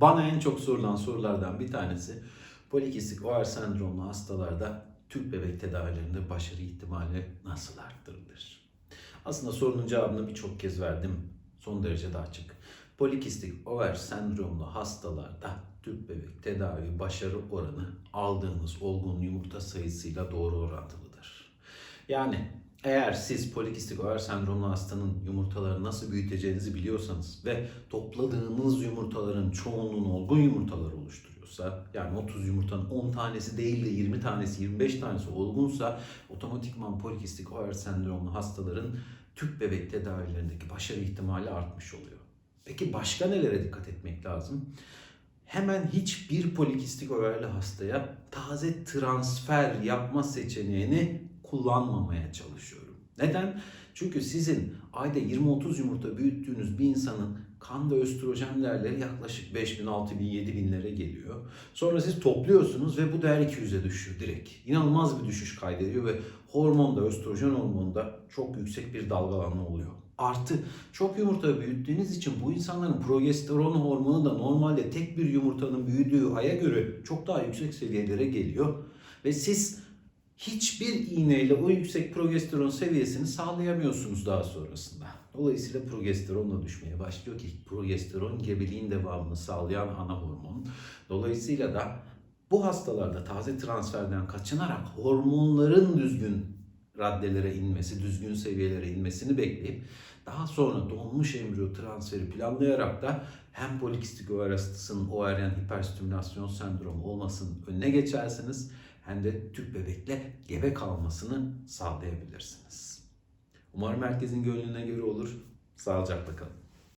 Bana en çok sorulan sorulardan bir tanesi polikistik OR sendromlu hastalarda tüp bebek tedavilerinde başarı ihtimali nasıl arttırılır? Aslında sorunun cevabını birçok kez verdim. Son derece de açık. Polikistik over sendromlu hastalarda tüp bebek tedavi başarı oranı aldığınız olgun yumurta sayısıyla doğru orantılıdır. Yani eğer siz polikistik over sendromlu hastanın yumurtaları nasıl büyüteceğinizi biliyorsanız ve topladığınız yumurtaların çoğunluğunu olgun yumurtalar oluşturuyorsa yani 30 yumurtanın 10 tanesi değil de 20 tanesi 25 tanesi olgunsa otomatikman polikistik over sendromlu hastaların tüp bebek tedavilerindeki başarı ihtimali artmış oluyor. Peki başka nelere dikkat etmek lazım? Hemen hiçbir polikistik overli hastaya taze transfer yapma seçeneğini kullanmamaya çalışıyorum. Neden? Çünkü sizin ayda 20-30 yumurta büyüttüğünüz bir insanın kan ve östrojen değerleri yaklaşık 5000, 6000, 7000'lere geliyor. Sonra siz topluyorsunuz ve bu değer 200'e düşüyor direkt. İnanılmaz bir düşüş kaydediyor ve hormonda, östrojen hormonunda çok yüksek bir dalgalanma oluyor. Artı çok yumurta büyüttüğünüz için bu insanların progesteron hormonu da normalde tek bir yumurtanın büyüdüğü aya göre çok daha yüksek seviyelere geliyor. Ve siz hiçbir iğneyle o yüksek progesteron seviyesini sağlayamıyorsunuz daha sonrasında. Dolayısıyla progesteronla düşmeye başlıyor ki progesteron gebeliğin devamını sağlayan ana hormon. Dolayısıyla da bu hastalarda taze transferden kaçınarak hormonların düzgün raddelere inmesi, düzgün seviyelere inmesini bekleyip daha sonra donmuş embriyo transferi planlayarak da hem polikistik over hastasının ovariyen hiperstimülasyon sendromu olmasının önüne geçersiniz hem de tüp bebekle gebe kalmasını sağlayabilirsiniz. Umarım herkesin gönlüne göre olur. Sağlıcakla kalın.